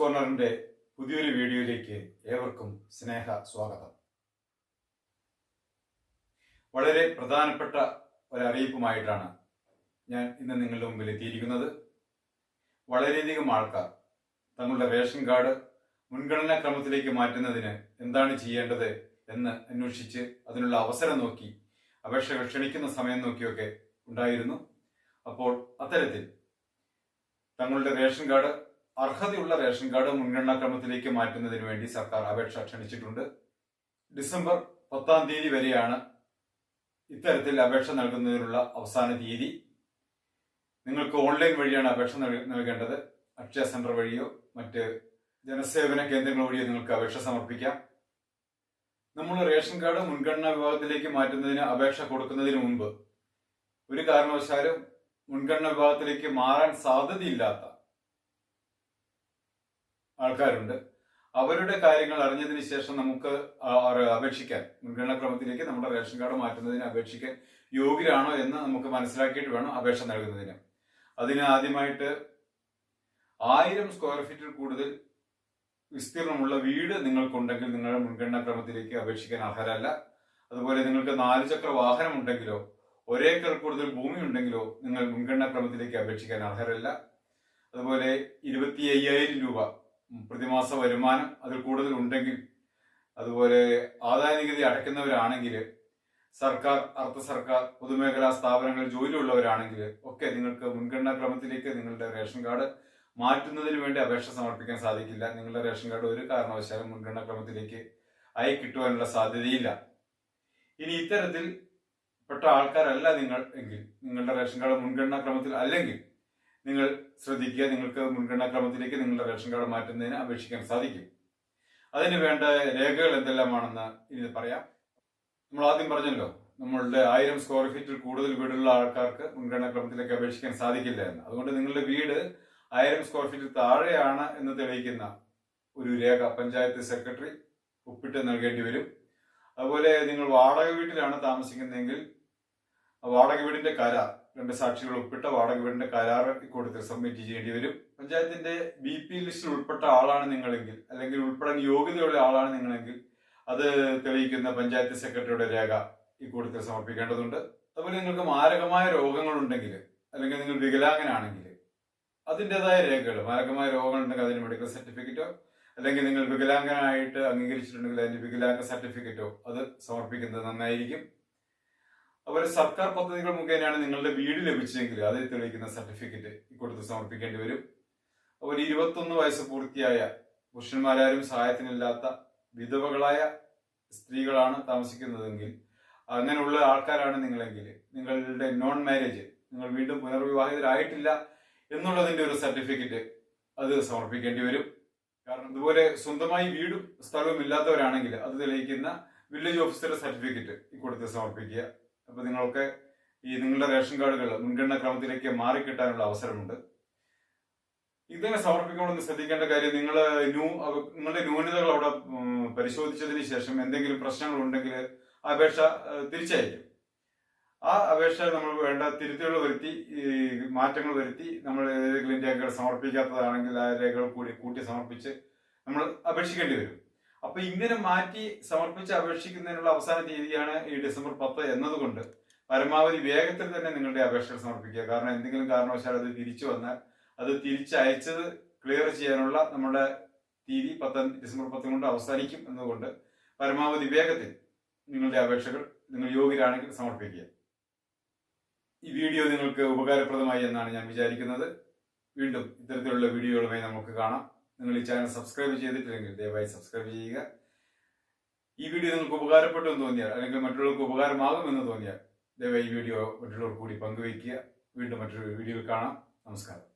കോർണറിന്റെ പുതിയൊരു വീഡിയോയിലേക്ക് ഏവർക്കും സ്നേഹ സ്വാഗതം. വളരെ പ്രധാനപ്പെട്ട ഒരറിയിപ്പുമായിട്ടാണ് ഞാൻ ഇന്ന് നിങ്ങളുടെ മുമ്പിൽ എത്തിയിരിക്കുന്നത്. വളരെയധികം ആൾക്കാർ തങ്ങളുടെ റേഷൻ കാർഡ് മുൻഗണനാ ക്രമത്തിലേക്ക് മാറ്റുന്നതിന് എന്താണ് ചെയ്യേണ്ടത് എന്ന് അന്വേഷിച്ച് അതിനുള്ള അവസരം നോക്കി അപേക്ഷകൾ ക്ഷണിക്കുന്ന സമയം നോക്കിയൊക്കെ ഉണ്ടായിരുന്നു. അപ്പോൾ അത്തരത്തിൽ തങ്ങളുടെ റേഷൻ കാർഡ് അർഹതയുള്ള റേഷൻ കാർഡ് മുൻഗണനാ ക്രമത്തിലേക്ക് മാറ്റുന്നതിന് വേണ്ടി സർക്കാർ അപേക്ഷ ക്ഷണിച്ചിട്ടുണ്ട്. ഡിസംബർ പത്താം തീയതി വരെയാണ് ഇത്തരത്തിൽ അപേക്ഷ നൽകുന്നതിനുള്ള അവസാന തീയതി. നിങ്ങൾക്ക് ഓൺലൈൻ വഴിയാണ് അപേക്ഷ നൽകേണ്ടത്. അക്ഷയ സെന്റർ വഴിയോ മറ്റ് ജനസേവന കേന്ദ്രങ്ങൾ വഴിയോ നിങ്ങൾക്ക് അപേക്ഷ സമർപ്പിക്കാം. നമ്മൾ റേഷൻ കാർഡ് മുൻഗണനാ വിഭാഗത്തിലേക്ക് മാറ്റുന്നതിന് അപേക്ഷ കൊടുക്കുന്നതിന് മുമ്പ് ഒരു കാരണവശാലും മുൻഗണനാ വിഭാഗത്തിലേക്ക് മാറാൻ സാധ്യതയില്ലാത്ത ആൾക്കാരുണ്ട്. അവരുടെ കാര്യങ്ങൾ അറിഞ്ഞതിന് ശേഷം നമുക്ക് അപേക്ഷിക്കാൻ മുൻഗണനാ ക്രമത്തിലേക്ക് നമ്മുടെ റേഷൻ കാർഡ് മാറ്റുന്നതിന് അപേക്ഷിക്കാൻ യോഗ്യരാണോ എന്ന് നമുക്ക് മനസ്സിലാക്കിയിട്ട് വേണം അപേക്ഷ നൽകുന്നതിന്. അതിന് ആദ്യമായിട്ട് ആയിരം സ്ക്വയർ ഫീറ്റിൽ കൂടുതൽ വിസ്തീർണമുള്ള വീട് നിങ്ങൾക്കുണ്ടെങ്കിൽ നിങ്ങളുടെ മുൻഗണനാ ക്രമത്തിലേക്ക് അപേക്ഷിക്കാൻ അർഹരല്ല. അതുപോലെ നിങ്ങൾക്ക് നാല് ചക്ര വാഹനം ഉണ്ടെങ്കിലോ ഒരേക്കർ കൂടുതൽ ഭൂമി ഉണ്ടെങ്കിലോ നിങ്ങൾ മുൻഗണനാ ക്രമത്തിലേക്ക് അപേക്ഷിക്കാൻ അർഹരല്ല. അതുപോലെ ഇരുപത്തി അയ്യായിരം രൂപ പ്രതിമാസ വരുമാനം അതിൽ കൂടുതൽ ഉണ്ടെങ്കിൽ അതുപോലെ ആദായ നികുതി അടയ്ക്കുന്നവരാണെങ്കിൽ സർക്കാർ അർദ്ധ സർക്കാർ പൊതുമേഖലാ സ്ഥാപനങ്ങളിൽ ജോലിയുള്ളവരാണെങ്കിൽ ഒക്കെ നിങ്ങൾക്ക് മുൻഗണനാ ക്രമത്തിലേക്ക് നിങ്ങളുടെ റേഷൻ കാർഡ് മാറ്റുന്നതിന് വേണ്ടി അപേക്ഷ സമർപ്പിക്കാൻ സാധിക്കില്ല. നിങ്ങളുടെ റേഷൻ കാർഡ് ഒരു കാരണവശാലും മുൻഗണനാ ക്രമത്തിലേക്ക് ആയി കിട്ടുവാനുള്ള സാധ്യതയില്ല. ഇനി ഇത്തരത്തിൽ പെട്ട ആൾക്കാരല്ല നിങ്ങൾ എങ്കിൽ നിങ്ങളുടെ റേഷൻ കാർഡ് മുൻഗണനാ ക്രമത്തിൽ അല്ലെങ്കിൽ നിങ്ങൾ ശ്രദ്ധിക്കുക നിങ്ങൾക്ക് മുൻഗണനാ ക്രമത്തിലേക്ക് നിങ്ങളുടെ റേഷൻ കാർഡ് മാറ്റുന്നതിന് അപേക്ഷിക്കാൻ സാധിക്കും. അതിന് വേണ്ട രേഖകൾ എന്തെല്ലാമാണെന്ന് ഇനി പറയാം. നമ്മൾ ആദ്യം പറഞ്ഞല്ലോ നമ്മളുടെ ആയിരം സ്ക്വയർ ഫീറ്റിൽ കൂടുതൽ വീടുള്ള ആൾക്കാർക്ക് മുൻഗണനാ ക്രമത്തിലേക്ക് അപേക്ഷിക്കാൻ സാധിക്കില്ല എന്ന്. അതുകൊണ്ട് നിങ്ങളുടെ വീട് ആയിരം സ്ക്വയർ ഫീറ്റിൽ താഴെയാണ് എന്ന് തെളിയിക്കുന്ന ഒരു രേഖ പഞ്ചായത്ത് സെക്രട്ടറി ഒപ്പിട്ട് നൽകേണ്ടി വരും. അതുപോലെ നിങ്ങൾ വാടക വീട്ടിലാണ് താമസിക്കുന്നതെങ്കിൽ വാടക വീടിന്റെ കരാർ രണ്ട് സാക്ഷികൾ ഉൾപ്പെട്ട വാടക വീടിന്റെ കരാർ ഇക്കൂട്ടത്തിൽ സബ്മിറ്റ് ചെയ്യേണ്ടി വരും. പഞ്ചായത്തിന്റെ ബി പി ലിസ്റ്റിൽ ഉൾപ്പെട്ട ആളാണ് നിങ്ങളെങ്കിൽ അല്ലെങ്കിൽ ഉൾപ്പെടാൻ യോഗ്യതയുള്ള ആളാണ് നിങ്ങളെങ്കിൽ അത് തെളിയിക്കുന്ന പഞ്ചായത്ത് സെക്രട്ടറിയുടെ രേഖ ഇക്കൂട്ടത്തിൽ സമർപ്പിക്കേണ്ടതുണ്ട്. അതുപോലെ നിങ്ങൾക്ക് മാരകമായ രോഗങ്ങളുണ്ടെങ്കിൽ അല്ലെങ്കിൽ നിങ്ങൾ വികലാംഗനാണെങ്കിൽ അതിന്റെതായ രേഖകൾ മാരകമായ രോഗങ്ങളുണ്ടെങ്കിൽ അതിന് മെഡിക്കൽ സർട്ടിഫിക്കറ്റോ അല്ലെങ്കിൽ നിങ്ങൾ വികലാംഗനായിട്ട് അംഗീകരിച്ചിട്ടുണ്ടെങ്കിൽ അതിന്റെ വികലാംഗ സർട്ടിഫിക്കറ്റോ അത് സമർപ്പിക്കുന്നത് നന്നായിരിക്കും. അതുപോലെ സർക്കാർ പദ്ധതികൾ മുഖേനയാണ് നിങ്ങളുടെ വീട് ലഭിച്ചെങ്കിൽ അത് തെളിയിക്കുന്ന സർട്ടിഫിക്കറ്റ് കൊടുത്ത് സമർപ്പിക്കേണ്ടി വരും. അതുപോലെ ഇരുപത്തൊന്ന് വയസ്സ് പൂർത്തിയായ പുരുഷന്മാരാരും സഹായത്തിനില്ലാത്ത വിധവകളായ സ്ത്രീകളാണ് താമസിക്കുന്നതെങ്കിൽ അങ്ങനെയുള്ള ആൾക്കാരാണ് നിങ്ങളെങ്കിൽ നിങ്ങളുടെ നോൺ മാരേജ് നിങ്ങൾ വീണ്ടും പുനർവിവാഹിതരായിട്ടില്ല എന്നുള്ളതിന്റെ ഒരു സർട്ടിഫിക്കറ്റ് അത് സമർപ്പിക്കേണ്ടി വരും. കാരണം ഇതുപോലെ സ്വന്തമായി വീടും സ്ഥലവും ഇല്ലാത്തവരാണെങ്കിൽ അത് തെളിയിക്കുന്ന വില്ലേജ് ഓഫീസറുടെ സർട്ടിഫിക്കറ്റ് കൊടുത്ത് സമർപ്പിക്കുക. അപ്പൊ നിങ്ങൾക്ക് ഈ നിങ്ങളുടെ റേഷൻ കാർഡുകൾ മുൻഗണനാ ക്രമത്തിലേക്ക് മാറിക്കിട്ടാനുള്ള അവസരമുണ്ട്. ഇതിനെ സമർപ്പിക്കണമെന്ന് ശ്രദ്ധിക്കേണ്ട കാര്യം നിങ്ങൾ ന്യൂ നിങ്ങളുടെ ന്യൂനതകൾ അവിടെ പരിശോധിച്ചതിന് ശേഷം എന്തെങ്കിലും പ്രശ്നങ്ങൾ ഉണ്ടെങ്കിൽ അപേക്ഷ തിരിച്ചയക്കും. ആ അപേക്ഷ നമ്മൾ വേണ്ട തിരുത്തുകൾ വരുത്തി മാറ്റങ്ങൾ വരുത്തി നമ്മൾ ഏതെങ്കിലും രേഖകൾ സമർപ്പിക്കാത്തതാണെങ്കിൽ ആ രേഖകൾ കൂടി കൂട്ടി സമർപ്പിച്ച് നമ്മൾ അപേക്ഷിക്കേണ്ടി വരും. അപ്പൊ ഇങ്ങനെ മാറ്റി സമർപ്പിച്ച് അപേക്ഷിക്കുന്നതിനുള്ള അവസാന തീയതിയാണ് ഈ ഡിസംബർ പത്ത് എന്നതുകൊണ്ട് പരമാവധി വേഗത്തിൽ തന്നെ നിങ്ങളുടെ അപേക്ഷകൾ സമർപ്പിക്കുക. കാരണം എന്തെങ്കിലും കാരണവശാൽ അത് തിരിച്ചു വന്നാൽ അത് തിരിച്ചയച്ചത് ക്ലിയർ ചെയ്യാനുള്ള നമ്മുടെ തീയതി പത്ത് ഡിസംബർ പത്ത് കൊണ്ട് അവസാനിക്കും എന്നതുകൊണ്ട് പരമാവധി വേഗത്തിൽ നിങ്ങളുടെ അപേക്ഷകൾ നിങ്ങൾ യോഗ്യരാണെങ്കിൽ സമർപ്പിക്കുക. ഈ വീഡിയോ നിങ്ങൾക്ക് ഉപകാരപ്രദമായി എന്നാണ് ഞാൻ വിചാരിക്കുന്നത്. വീണ്ടും ഇത്തരത്തിലുള്ള വീഡിയോകളുമായി നമുക്ക് കാണാം. നിങ്ങൾ ഈ ചാനൽ സബ്സ്ക്രൈബ് ചെയ്തിട്ടില്ലെങ്കിൽ ദയവായി സബ്സ്ക്രൈബ് ചെയ്യുക. ഈ വീഡിയോ നിങ്ങൾക്ക് ഉപകാരപ്പെട്ടു എന്ന് തോന്നിയാൽ അല്ലെങ്കിൽ മറ്റുള്ളവർക്ക് ഉപകാരമാകുമെന്ന് തോന്നിയാൽ ദയവായി ഈ വീഡിയോ മറ്റുള്ളവർ കൂടി പങ്കുവയ്ക്കുക. വീണ്ടും മറ്റൊരു വീഡിയോയിൽ കാണാം. നമസ്കാരം.